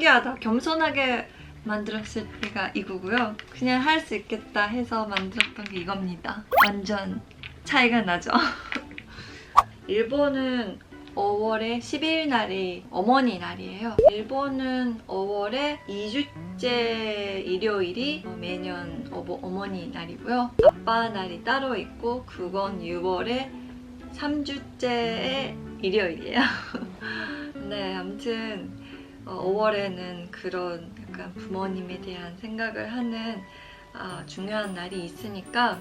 신기하다. 겸손하게 만들었을 때가 이거고요. 그냥 할 수 있겠다 해서 만들었던 게 이겁니다. 완전 차이가 나죠. 일본은 5월에 12일 날이 어머니 날이에요. 일본은 5월에 2주째 일요일이 매년 어버, 어머 니 날이고요. 아빠 날이 따로 있고 그건 6월에 3주째의 일요일이에요. 네, 아무튼 5월에는 그런 약간 부모님에 대한 생각을 하는 아, 중요한 날이 있으니까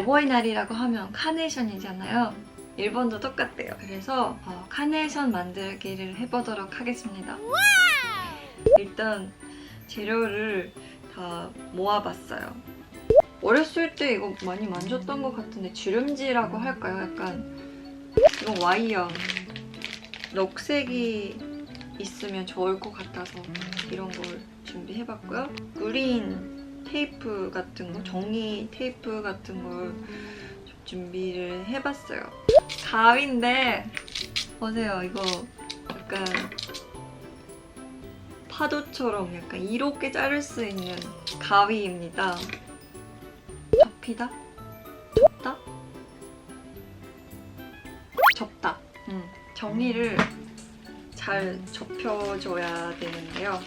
어버이날이라고 하면 카네이션이잖아요. 일본도 똑같대요. 그래서 어, 카네이션 만들기를 해보도록 하겠습니다. 일단 재료를 다 모아봤어요. 어렸을 때 이거 많이 만졌던 것 같은데 주름지라고 할까요? 약간 이건 와이어 녹색이 있으면 좋을 것 같아서 이런 걸 준비해봤고요. 그린 테이프 같은 거, 종이 테이프 같은 걸좀 준비를 해봤어요. 가위인데 보세요, 이거 약간 파도처럼 약간 이렇게 자를 수 있는 가위입니다. 접히다? 접다? 접다. 음, 정리를 잘 접혀줘야 되는데요.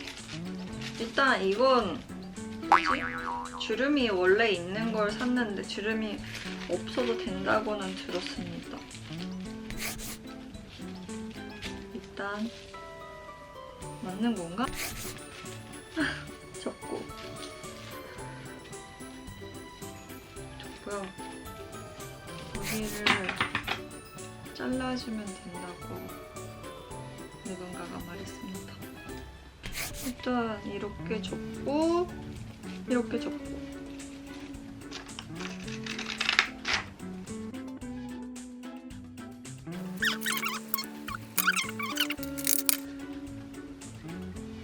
일단 이건 뭐지? 주름이 원래 있는 걸 샀는데 주름이 없어도 된다고는 들었습니다. 일단 맞는 건가? 접고 접고요. 여기를 잘라주면 된다 고 누군가가 말했습니다. 일단 이렇게 접고 이렇게 접고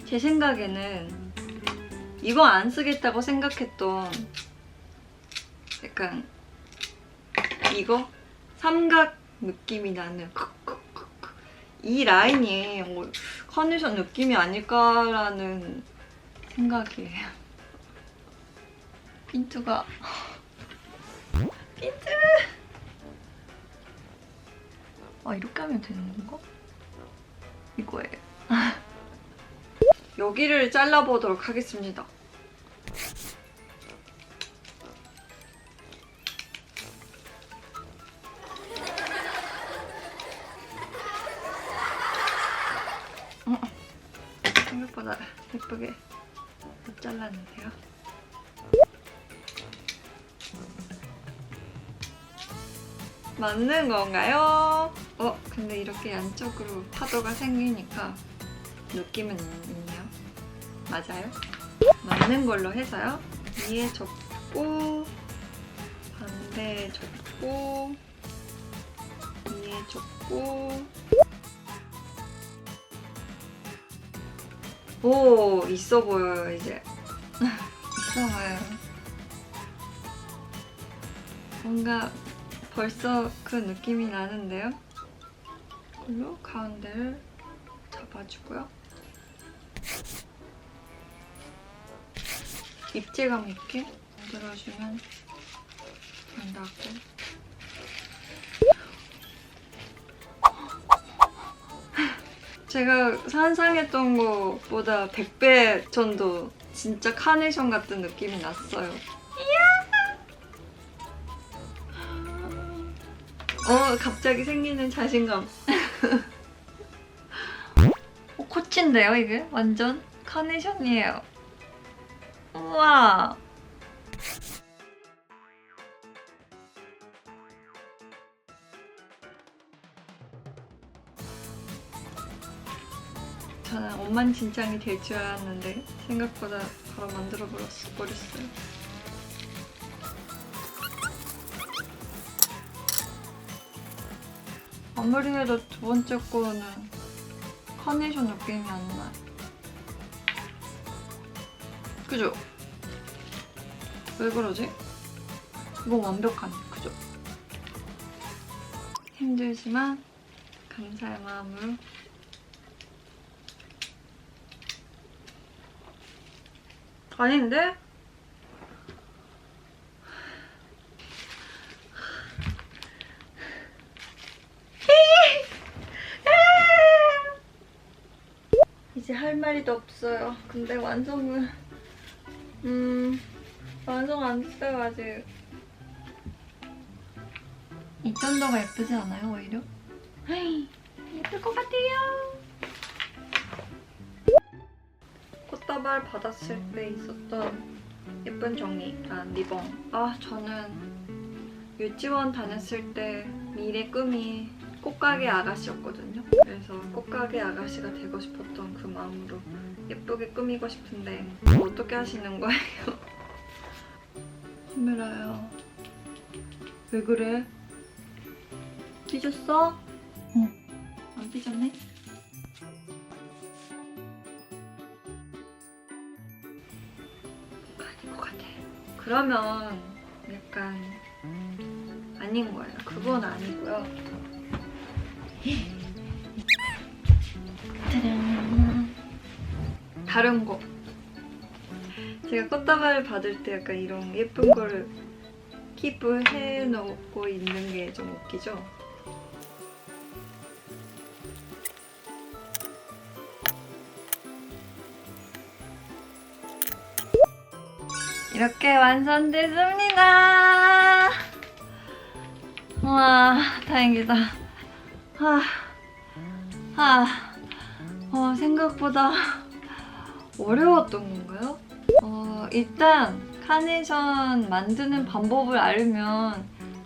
제 생각에는 이거 안 쓰겠다고 생각했던 약간 이거 삼각 느낌이 나는 이 라인이 뭐 컨디션 느낌이 아닐까라는 생각이에요. 핀트가 핀트 아 이렇게 하면 되는 건가? 이거예요. 여기를 잘라보도록 하겠습니다. 생각보다 예쁘게 못 잘랐는데요. 맞는 건가요? 어, 근데 이렇게 양쪽으로 파도가 생기니까 느낌은 있네요. 맞아요? 맞는 걸로 해서요. 위에 접고 반대 접고 위에 접고 오 있어 보여요 이제 있어 보여요. 뭔가 벌써 그 느낌이 나는데요. 이걸로 가운데를 잡아주고요. 입체감 있게 만들어주면 된다고. 제가 상상했던 것보다 100배 정도 진짜 카네이션 같은 느낌이 났어요. 어, 갑자기 생기는 자신감. 어, 코치인데요, 이게? 완전 카네이션이에요. 우와. 저는 엉망진창이 될 줄 알았는데 생각보다 바로 만들어 버렸- 버렸어요. 아무리 해도 두 번째 거는 카네이션 느낌이 안 나요. 그죠? 왜 그러지? 이거 완벽하네, 그죠? 힘들지만 감사의 마음으로 아닌데? 이제 할 말이도 없어요. 근데 완성은 음 완성 안 됐어요 아직. 이 정도가 예쁘지 않아요 오히려? 예쁠 것 같아요. 꽃다발 받았을 때 있었던 예쁜 종이, 아 리본. 아 저는 유치원 다녔을 때 미래 꿈이 꽃가게 아가씨였거든요. 그래서 꽃가게 아가씨가 되고 싶었던 그 마음으로 예쁘게 꾸미고 싶은데 어떻게 하시는 거예요? 카메라야. 왜 그래? 삐졌어? 응. 안 삐졌네? 그러면 약간 아닌 거예요. 그건 아니고요. 다른 거. 제가 꽃다발 받을 때 약간 이런 예쁜 거를 킵해 놓고 있는 게 좀 웃기죠? 이렇게 완성됐습니다. 와, 다행이다. 아, 아, 어, 생각보다 어려웠던 건가요? 어, 일단 카네이션 만드는 방법을 알면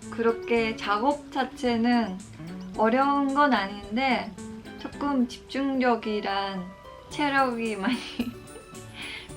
그렇게 작업 자체는 어려운 건 아닌데 조금 집중력이란 체력이 많이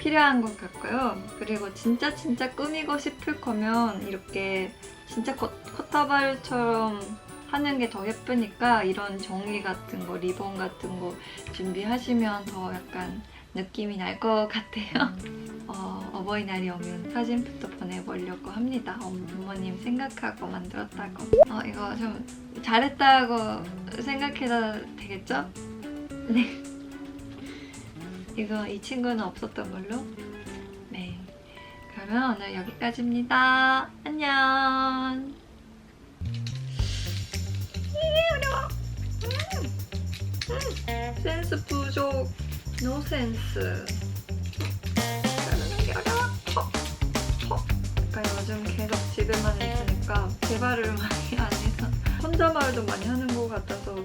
필요한 것 같고요. 그리고 진짜 진짜 꾸미고 싶을 거면 이렇게 진짜 코, 코타발처럼 하는 게 더 예쁘니까 이런 종이 같은 거, 리본 같은 거 준비하시면 더 약간 느낌이 날 것 같아요. 어, 어버이날이 오면 사진부터 보내보려고 합니다. 어머- 부모님 생각하고 만들었다고. 어, 이거 좀 잘했다고 생각해도 되겠죠? 네. 이거 이 친구는 없었던 걸로. 네. 그러면 오늘 여기까지입니다. 안녕. 어려워. 음. 음. 센스 부족. 노 센스. 자르는 게 어려워. 어. 어. 그러니까 요즘 계속 집에만 있으니까 개발을 많이 안 해서 혼자 말도 많이 하는 것 같아서